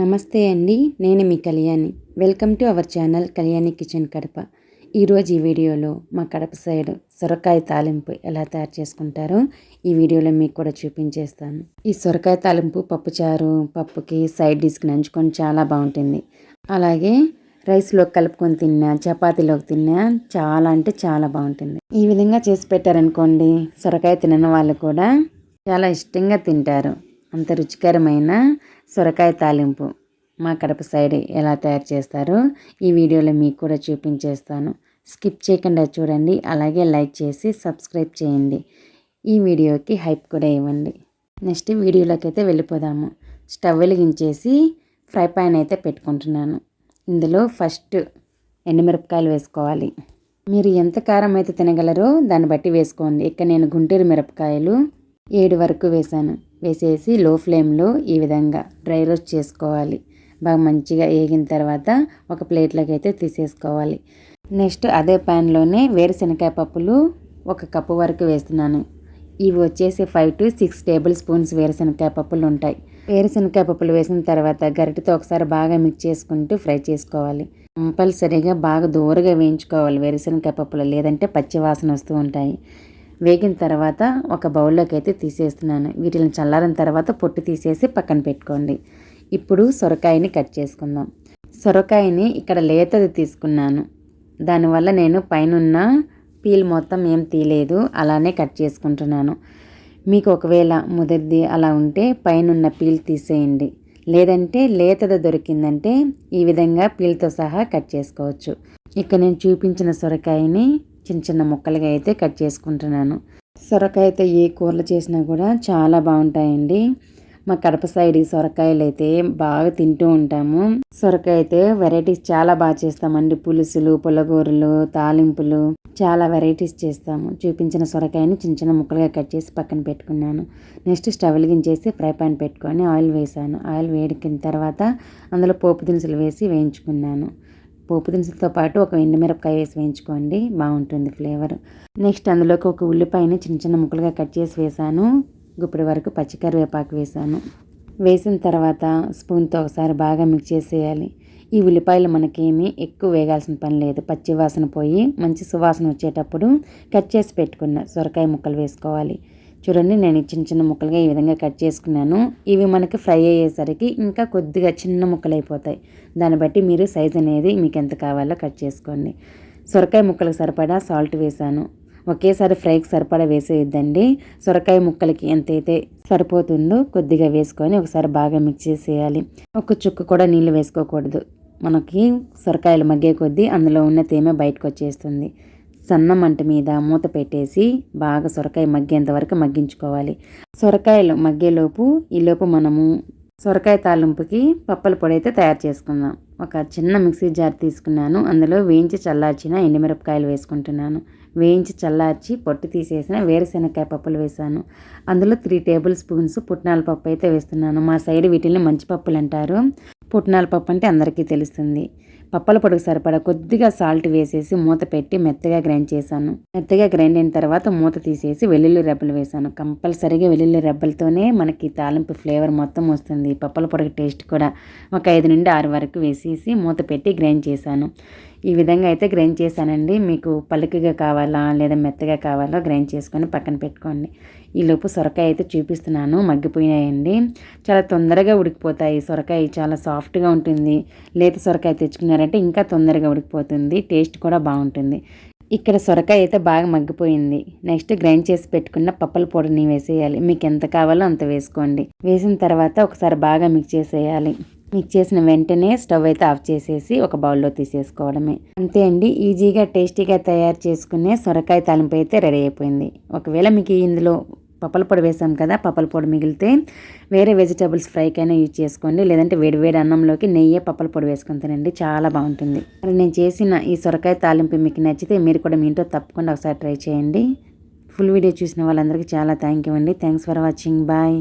నమస్తే అండి నేను మీ Kalyani. Welcome to our channel Kalyani kitchen Kadapa. ఈరోజు ఈ వీడియోలో మా కడప సైడ్ సొరకాయ తాలింపు ఎలా తయారు చేసుకుంటారో ఈ వీడియోలో మీకు కూడా చూపించేస్తాను. ఈ సొరకాయ తాలింపు పప్పుచారు పప్పుకి సైడ్ డిష్కి నంచుకొని చాలా బాగుంటుంది. అలాగే రైస్లో కలుపుకొని తిన్నా చపాతీలోకి తిన్నా చాలా అంటే చాలా బాగుంటుంది. ఈ విధంగా చేసి పెట్టారనుకోండి సొరకాయ తినని వాళ్ళు కూడా చాలా ఇష్టంగా తింటారు. అంత రుచికరమైన సొరకాయ తాలింపు మా కడప సైడ్ ఎలా తయారు చేస్తారో ఈ వీడియోలో మీకు కూడా చూపించేస్తాను. స్కిప్ చేయకుండా చూడండి. అలాగే లైక్ చేసి సబ్స్క్రైబ్ చేయండి. ఈ వీడియోకి హైప్ కూడా ఇవ్వండి. నెక్స్ట్ వీడియోలోకి అయితే వెళ్ళిపోదాము. స్టవ్ వెలిగించేసి ఫ్రై పాన్ అయితే పెట్టుకుంటున్నాను. ఇందులో ఫస్ట్ ఎండుమిరపకాయలు వేసుకోవాలి. మీరు ఎంత కారం అయితే తినగలరో దాన్ని బట్టి వేసుకోండి. ఇక్కడ నేను గుంటూరు మిరపకాయలు ఏడు వరకు వేసాను వేసేసి లో ఫ్లేమ్లో ఈ విధంగా డ్రై రోస్ట్ చేసుకోవాలి. బాగా మంచిగా వేగిన తర్వాత ఒక ప్లేట్లోకి అయితే తీసేసుకోవాలి. నెక్స్ట్ అదే ప్యాన్లోనే వేరుశనగకాయ పప్పులు ఒక కప్పు వరకు వేస్తున్నాను. ఇవి వచ్చేసి five to six tablespoons వేరుశనగకాయ పప్పులు ఉంటాయి. వేరుశనగకాయ పప్పులు వేసిన తర్వాత గరిటతో ఒకసారి బాగా మిక్స్ చేసుకుంటూ ఫ్రై చేసుకోవాలి. కంపల్సరీగా బాగా దూరగా వేయించుకోవాలి వేరుశనగకాయ పప్పులు లేదంటే పచ్చి వాసన వస్తూ ఉంటాయి. వేగిన తర్వాత ఒక బౌల్లోకి అయితే తీసేస్తున్నాను. వీటిని చల్లారిన తర్వాత పొట్టు తీసేసి పక్కన పెట్టుకోండి. ఇప్పుడు సొరకాయని కట్ చేసుకుందాం. సొరకాయని ఇక్కడ లేతది తీసుకున్నాను. దానివల్ల నేను పైన పీల్ మొత్తం ఏం తీయలేదు. అలానే కట్ చేసుకుంటున్నాను. మీకు ఒకవేళ ముదిరిది అలా ఉంటే పైనున్న పీల్ తీసేయండి. లేదంటే లేతది దొరికిందంటే ఈ విధంగా పీల్తో సహా కట్ చేసుకోవచ్చు. ఇక్కడ నేను చూపించిన సొరకాయని చిన్న చిన్న ముక్కలుగా అయితే కట్ చేసుకుంటున్నాను. సొరకాయ అయితే ఏ కూరలు చేసినా కూడా చాలా బాగుంటాయండి. మా కడప సైడ్ సొరకాయలు అయితే బాగా తింటూ ఉంటాము. సొరకాయ అయితే వెరైటీస్ చాలా బాగా చేస్తామండి. పులుసులు పుల్లగూరలు తాలింపులు చాలా వెరైటీస్ చేస్తాము. చూపించిన సొరకాయని చిన్న చిన్న ముక్కలుగా కట్ చేసి పక్కన పెట్టుకున్నాను. నెక్స్ట్ స్టవ్ వెలిగించేసి ఫ్రై పాన్ పెట్టుకొని ఆయిల్ వేసాను. ఆయిల్ వేడికిన తర్వాత అందులో పోపు దినుసులు వేసి వేయించుకున్నాను. పోపు దినుసులతో పాటు ఒక ఎండుమిరపకాయ వేసి వేయించుకోండి. బాగుంటుంది ఫ్లేవర్. నెక్స్ట్ అందులోకి ఒక ఉల్లిపాయని చిన్న చిన్న ముక్కలుగా కట్ చేసి వేసాను. గుప్పటి వరకు పచ్చికరివేపాకు వేసాను. వేసిన తర్వాత స్పూన్తో ఒకసారి బాగా మిక్స్ చేసేయాలి. ఈ ఉల్లిపాయలు మనకేమీ ఎక్కువ వేగాల్సిన పని లేదు. పచ్చి వాసన పోయి మంచి సువాసన వచ్చేటప్పుడు కట్ చేసి పెట్టుకున్న సొరకాయ ముక్కలు వేసుకోవాలి. చూడండి నేను చిన్న చిన్న ముక్కలుగా ఈ విధంగా కట్ చేసుకున్నాను. ఇవి మనకి ఫ్రై అయ్యేసరికి ఇంకా కొద్దిగా చిన్న ముక్కలు అయిపోతాయి దాన్ని బట్టి మీరు సైజ్ అనేది మీకు ఎంత కావాలో కట్ చేసుకోండి. సొరకాయ ముక్కలకు సరిపడా సాల్ట్ వేసాను ఒకేసారి ఫ్రైకి సరిపడా వేసేయద్దండి. సొరకాయ ముక్కలకి ఎంతైతే సరిపోతుందో కొద్దిగా వేసుకొని ఒకసారి బాగా మిక్స్ చేసేయాలి. ఒక చుక్క కూడా నీళ్ళు వేసుకోకూడదు. మనకి సొరకాయలు మగ్గే కొద్దీ అందులో ఉన్న తేమ బయటకు వచ్చేస్తుంది సన్న మంట మీద మూత పెట్టేసి బాగా సొరకాయ మగ్గేంత వరకు మగ్గించుకోవాలి. సొరకాయలు మగ్గేలోపు ఈలోపు మనము సొరకాయ తాలింపుకి పప్పల పొడి అయితే తయారు చేసుకుందాం. ఒక చిన్న మిక్సీ జార్ తీసుకున్నాను. అందులో వేయించి చల్లార్చిన ఎండుమిరపకాయలు వేసుకుంటున్నాను. వేయించి చల్లార్చి పొట్టు తీసేసిన వేరుశెనగకాయ పప్పులు వేసాను అందులో త్రీ టేబుల్ స్పూన్స్ పుట్నాల పప్పు అయితే వేస్తున్నాను. మా సైడ్ వీటిని మంచి పప్పులు అంటారు పుట్నాల పప్పు అంటే అందరికీ తెలుస్తుంది. పప్పల పొడికి సరిపడా కొద్దిగా సాల్ట్ వేసేసి మూత పెట్టి మెత్తగా గ్రైండ్ చేశాను. మెత్తగా గ్రైండ్ అయిన తర్వాత మూత తీసేసి వెల్లుల్లి రెబ్బలు వేసాను కంపల్సరీగా వెల్లుల్లి రెబ్బలతోనే మనకి తాలింపు ఫ్లేవర్ మొత్తం వస్తుంది. పప్పల పొడికి టేస్ట్ కూడా ఒక ఐదు నుండి ఆరు వరకు వేసేసి మూత పెట్టి గ్రైండ్ చేశాను. ఈ విధంగా అయితే గ్రైండ్ చేశానండి. మీకు పలుకుగా కావాలా లేదా మెత్తగా కావాలో గ్రైండ్ చేసుకొని పక్కన పెట్టుకోండి. ఈలోపు సొరకాయ అయితే చూపిస్తున్నాను మగ్గిపోయాయండి చాలా తొందరగా ఉడికిపోతాయి. సొరకాయ చాలా సాఫ్ట్గా ఉంటుంది. లేత సొరకాయ తెచ్చుకున్నారంటే ఇంకా తొందరగా ఉడికిపోతుంది. టేస్ట్ కూడా బాగుంటుంది. ఇక్కడ సొరకాయ అయితే బాగా మగ్గిపోయింది. నెక్స్ట్ గ్రైండ్ చేసి పెట్టుకున్న పప్పల పొడిని వేసేయాలి. మీకు ఎంత కావాలో అంత వేసుకోండి. వేసిన తర్వాత ఒకసారి బాగా మిక్స్ చేసేయాలి. మిక్స్ చేసిన వెంటనే స్టవ్ అయితే ఆఫ్ చేసేసి ఒక బౌల్లో తీసేసుకోవడమే. అంతే అండి ఈజీగా టేస్టీగా తయారు చేసుకునే సొరకాయ తాలింపు అయితే రెడీ అయిపోయింది. ఒకవేళ మీకు ఇందులో పప్పల పొడి వేసాం కదా పప్పల పొడి మిగిలితే వేరే వెజిటేబుల్స్ ఫ్రైకైనా యూజ్ చేసుకోండి. లేదంటే వేడి వేడి అన్నంలోకి నెయ్యి పప్పల పొడి వేసుకొని తినండి చాలా బాగుంటుంది. మరి నేను చేసిన ఈ సొరకాయ తాలింపు మీకు నచ్చితే మీరు కూడా మీ ఇంట్లో తప్పకుండా ఒకసారి ట్రై చేయండి. ఫుల్ వీడియో చూసిన వాళ్ళందరికీ చాలా థ్యాంక్ యూ అండి. Thanks for watching. బాయ్.